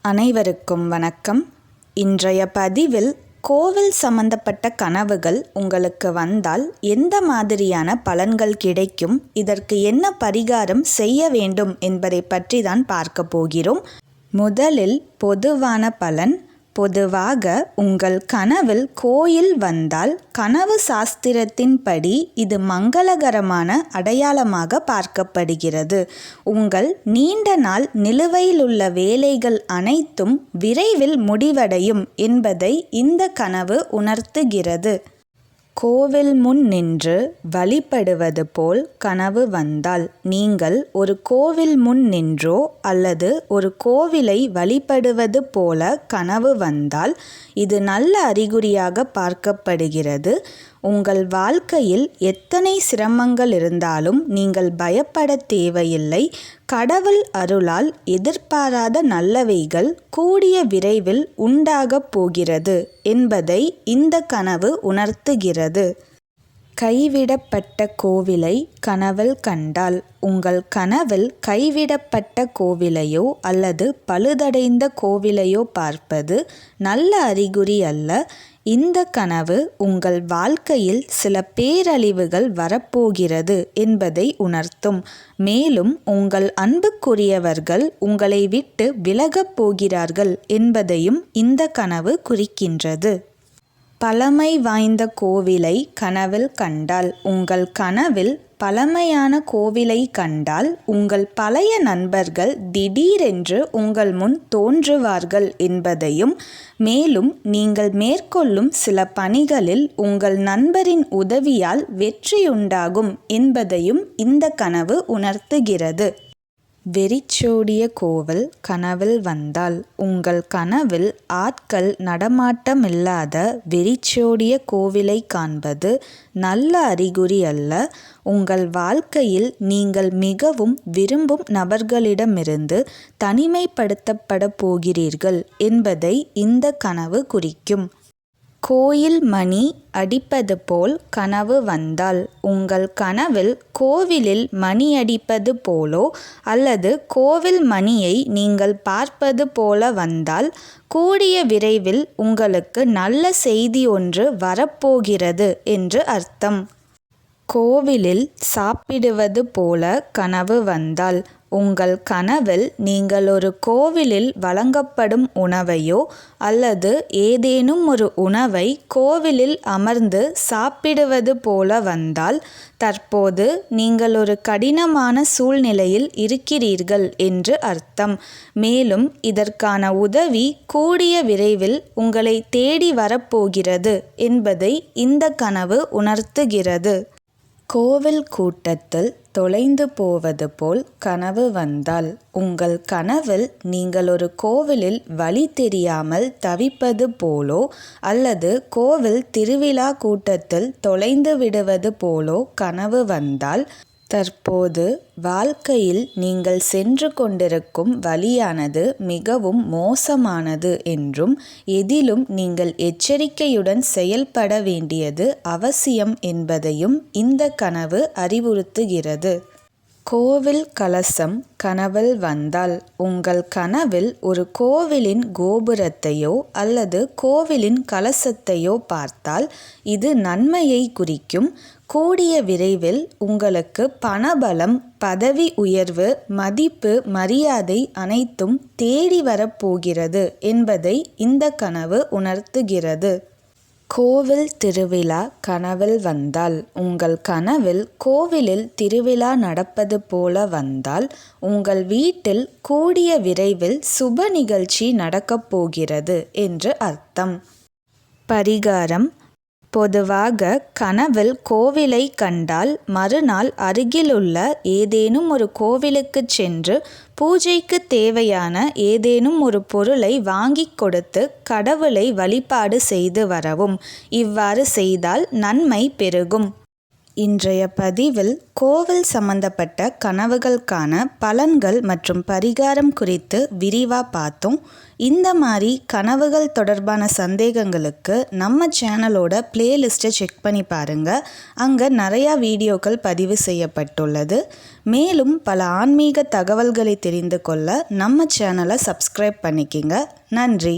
அனைவருக்கும் வணக்கம். இன்றைய பதிவில் கோவில் சம்பந்தப்பட்ட கனவுகள் உங்களுக்கு வந்தால் எந்த மாதிரியான பலன்கள் கிடைக்கும் இதற்கு என்ன பரிகாரம் செய்ய வேண்டும் என்பதை பற்றி தான் பார்க்க போகிறோம். முதலில் பொதுவான பலன் பொதுவாக உங்கள் கனவில் கோயில் வந்தால் கனவு சாஸ்திரத்தின்படி இது மங்களகரமான அடையாளமாக பார்க்கப்படுகிறது. உங்கள் நீண்ட நாள் நிலுவையிலுள்ள வேலைகள் அனைத்தும் விரைவில் முடிவடையும் என்பதை இந்த கனவு உணர்த்துகிறது. கோவில் முன் நின்று வழிபடுவது போல் கனவு வந்தால் நீங்கள் ஒரு கோவில் முன் நின்றோ அல்லது ஒரு கோவிலை வழிபடுவது போல கனவு வந்தால் இது நல்ல அறிகுறியாக பார்க்கப்படுகிறது. உங்கள் வாழ்க்கையில் எத்தனை சிரமங்கள் இருந்தாலும் நீங்கள் பயப்பட தேவையில்லை. கடவுள் அருளால் எதிர்பாராத நல்லவைகள் கூடிய விரைவில் உண்டாகப் போகிறது என்பதை இந்த கனவு உணர்த்துகிறது. கைவிடப்பட்ட கோவிலை கனவில் கண்டால் உங்கள் கனவில் கைவிடப்பட்ட கோவிலையோ அல்லது பழுதடைந்த கோவிலையோ பார்ப்பது நல்ல அறிகுறி அல்ல. இந்த கனவு உங்கள் வாழ்க்கையில் சில பேரழிவுகள் வரப்போகிறது என்பதை உணர்த்தும். மேலும் உங்கள் அன்புக்குரியவர்கள் உங்களை விட்டு விலகப் போகிறார்கள் என்பதையும் இந்த கனவு குறிக்கின்றது. பழமை வாய்ந்த கோவிலை கனவில் கண்டால் உங்கள் கனவில் பழமையான கோவிலை கண்டால் உங்கள் பழைய நண்பர்கள் திடீரென்று உங்கள் முன் தோன்றுவார்கள் என்பதையும் மேலும் நீங்கள் மேற்கொள்ளும் சில பணிகளில் உங்கள் நண்பரின் உதவியால் வெற்றியுண்டாகும் என்பதையும் இந்த கனவு உணர்த்துகிறது. வெறிச்சோடிய கோவில் கனவில் வந்தால் உங்கள் கனவில் ஆட்கள் நடமாட்டமில்லாத வெறிச்சோடிய கோவிலை காண்பது நல்ல அறிகுறி அல்ல. உங்கள் வாழ்க்கையில் நீங்கள் மிகவும் விரும்பும் நபர்களிடமிருந்து தனிமைப்படுத்தப்பட போகிறீர்கள் என்பதை இந்த கனவு குறிக்கும். கோயில் மணி அடிப்பது போல் கனவு வந்தால் உங்கள் கனவில் கோவிலில் மணி அடிப்பது போலோ அல்லது கோவில் மணியை நீங்கள் பார்ப்பது போல வந்தால் கூடிய விரைவில் உங்களுக்கு நல்ல செய்தி ஒன்று வரப்போகிறது என்று அர்த்தம். கோவிலில் சாப்பிடுவது போல கனவு வந்தால் உங்கள் கனவில் நீங்கள் ஒரு கோவிலில் வழங்கப்படும் உணவையோ அல்லது ஏதேனும் ஒரு உணவை கோவிலில் அமர்ந்து சாப்பிடுவது போல வந்தால் தற்போது நீங்கள் ஒரு கடினமான சூழ்நிலையில் இருக்கிறீர்கள் என்று அர்த்தம். மேலும் இதற்கான உதவி கூடிய விரைவில் உங்களை தேடி வரப்போகிறது என்பதை இந்த கனவு உணர்த்துகிறது. கோவில் கூட்டத்தில் தொலைந்து போவது போல் கனவு வந்தால் உங்கள் கனவில் நீங்கள் ஒரு கோவிலில் வழி தெரியாமல் தவிப்பது போலோ அல்லது கோவில் திருவிழா கூட்டத்தில் தொலைந்து விடுவது போலோ கனவு வந்தால் தற்போது வாழ்க்கையில் நீங்கள் சென்று கொண்டிருக்கும் வழியானது மிகவும் மோசமானது என்றும் எதிலும் நீங்கள் எச்சரிக்கையுடன் செயல்பட வேண்டியது அவசியம் என்பதையும் இந்த கனவு அறிவுறுத்துகிறது. கோவில் கலசம் கனவில் வந்தால் உங்கள் கனவில் ஒரு கோவிலின் கோபுரத்தையோ அல்லது கோவிலின் கலசத்தையோ பார்த்தால் இது நன்மையை குறிக்கும். கூடிய விரைவில் உங்களுக்கு பணபலம் பதவி உயர்வு மதிப்பு மரியாதை அனைத்தும் தேடி வரப்போகிறது என்பதை இந்த கனவு உணர்த்துகிறது. கோவில் திருவிழா கனவில் வந்தால் உங்கள் கனவில் கோவிலில் திருவிழா நடப்பது போல வந்தால் உங்கள் வீட்டில் கூடிய விரைவில் சுப நிகழ்ச்சி நடக்கப் போகிறது என்று அர்த்தம். பரிகாரம் பொதுவாக கனவில் கோவிலை கண்டால் மறுநாள் அருகிலுள்ள ஏதேனும் ஒரு கோவிலுக்குச் சென்று பூஜைக்கு தேவையான ஏதேனும் ஒரு பொருளை வாங்கிக் கொடுத்து கடவுளை வழிபாடு செய்து வரவும். இவ்வாறு செய்தால் நன்மை பெருகும். இன்றைய பதிவில் கோவில் சம்பந்தப்பட்ட கனவுகளுக்கான பலன்கள் மற்றும் பரிகாரம் குறித்து விரிவாக பார்த்தோம். இந்த மாதிரி கனவுகள் தொடர்பான சந்தேகங்களுக்கு நம்ம சேனலோட பிளேலிஸ்ட்டை செக் பண்ணி பாருங்கள் அங்கே நிறையா வீடியோக்கள் பதிவு செய்யப்பட்டுள்ளது. மேலும் பல ஆன்மீக தகவல்களை தெரிந்து கொள்ள நம்ம சேனலை சப்ஸ்கிரைப் பண்ணிக்கிங்க. நன்றி.